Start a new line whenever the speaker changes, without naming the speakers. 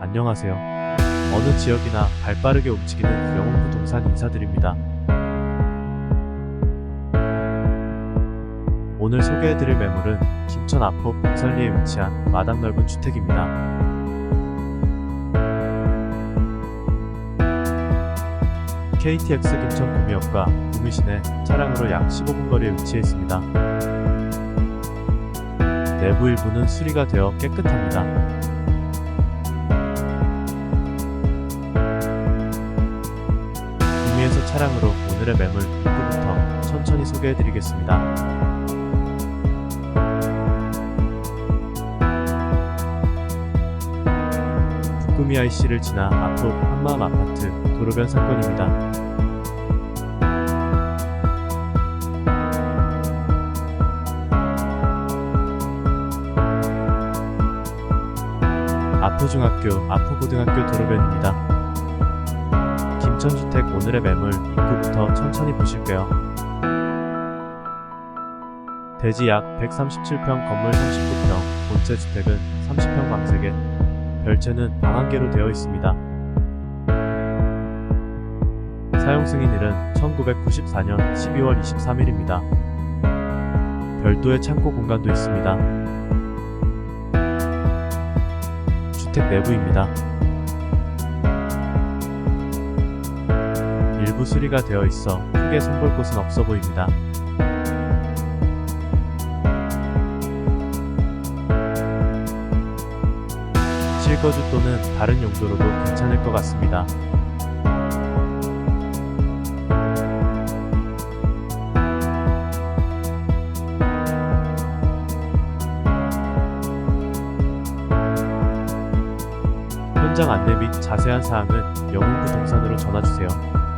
안녕하세요. 어느 지역이나 발빠르게 움직이는 영웅 부동산 인사드립니다. 오늘 소개해드릴 매물은 김천 앞포 봉산리에 위치한 마당 넓은 주택입니다. KTX 김천 구미역과 구미 시내 차량으로 약 15분 거리에 위치해 있습니다. 내부 일부는 수리가 되어 깨끗합니다. 차량으로 오늘의 매물 입구부터 천천히 소개해드리겠습니다. 북구미 IC를 지나 앞으로 한마음 아파트 도로변 사건입니다. 아포중학교, 아포고등학교 도로변입니다. 김천주택 오늘의 매물 입구부터 천천히 보실게요. 대지 약 137평 건물 39평, 본체 주택은 30평 방세개, 별채는 방한 개로 되어 있습니다. 사용 승인일은 1994년 12월 23일입니다. 별도의 창고 공간도 있습니다. 주택 내부입니다. 일부 수리가 되어 있어 크게 손볼 곳은 없어 보입니다. 실거주 또는 다른 용도로도 괜찮을 것 같습니다. 현장 안내 및 자세한 사항은 영웅부동산으로 전화주세요.